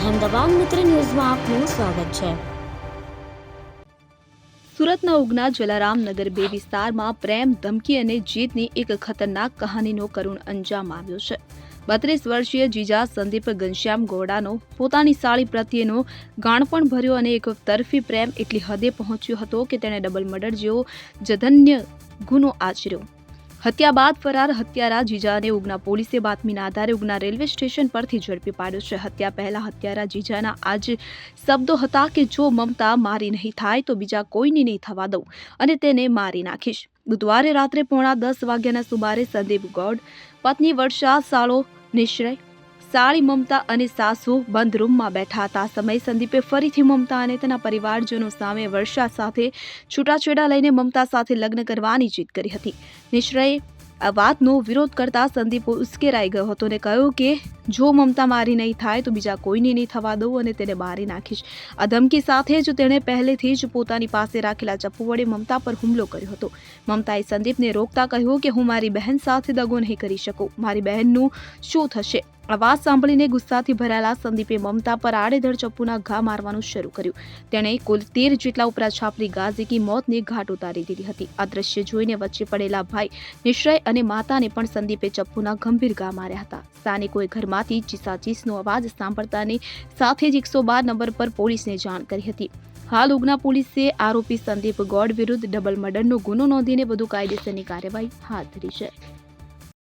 અહેમદાબાદ મિત્ર ન્યૂઝમાં આપનું સ્વાગત છે. સુરતના ઉગના જલારામનગર બે વિસ્તારમાં પ્રેમ, ધમકી અને જીતની એક ખતરનાક કહાનીનો કરુણ અંજામ આવ્યો છે. બત્રીસ વર્ષીય જીજા સંદીપ ઘનશ્યામ ગોડાનો પોતાની સાળી પ્રત્યેનો ગાણપણ ભર્યો અને એક તરફી પ્રેમ એટલી હદે પહોંચ્યો હતો કે તેણે ડબલ મર્ડર જેવો જધન્ય ગુનો આચર્યો. હત્યા બાદ ફરાર હત્યારા જીજાને ઉગના પોલીસે બાતમીના આધારે ઉગના રેલવે સ્ટેશન પરથી ઝડપી પાડ્યો છે. હત્યા પહેલા હત્યારા જીજાના આજ શબ્દો હતા કે, જો મમતા મારી નહીં થાય, તો બીજા કોઈને નહીં થવા દઉં અને તેને મારી નાખીશ. બુધવારે રાત્રે પોણા દસ વાગ્યાના સુમારે સંદીપ ગૌડ, પત્ની વર્ષા સાળો નિશ્રય સાળી મમતા અને સાસુ બંધ રૂમમાં બેઠા હતા. સમય સંદીપે ફરીથી મમતા અને તેના પરિવારજનો સામે વર્ષા સાથે છૂટાછેડા લઈને મમતા સાથે લગ્ન કરવાની જીત કરી હતી. નિશ્રયે આ વાતનો વિરોધ કરતા સંદીપ ઉશ્કેરાઈ ગયો હતો અને કહ્યું કે, જો મમતા મારી નહીં થાય તો બીજા કોઈને નહીં થવા દઉં અને તેને મારી નાખીશ. આ ધમકી સાથે જ તેણે પહેલેથી જ પોતાની પાસે રાખેલા ચપ્પુ વડે મમતા પર હુમલો કર્યો હતો. મમતાએ સંદીપને રોકતા કહ્યું કે, હું મારી બહેન સાથે દગો નહીં કરી શકું. મારી બહેનનું શું થશે? આ વાત સાંભળીને ગુસ્સાથી ભરાયેલા સંદીપે મમતા પર આડેધડ ચપ્પુના ઘા મારવાનું શરૂ કર્યું. તેણે કુલ તેર જેટલા ઉપરા છાપરી ગાઝીકી મોતને ઘાટ ઉતારી દીધી હતી. આ દ્રશ્ય જોઈને વચ્ચે પડેલા ભાઈ નિશ્રય અને માતાને પણ સંદીપે ચપ્પુના ગંભીર ઘા માર્યા હતા. સ્થાનિકોએ ઘરમાંથી ચીસાચીસનો અવાજ સાંભળતાની સાથે જ એકસો બાર નંબર પર પોલીસને જાણ કરી હતી. હાલ ઉગના પોલીસે આરોપી સંદીપ ગોડ વિરુદ્ધ ડબલ મર્ડરનો ગુનો નોંધીને વધુ કાયદેસરની કાર્યવાહી હાથ ધરી છે.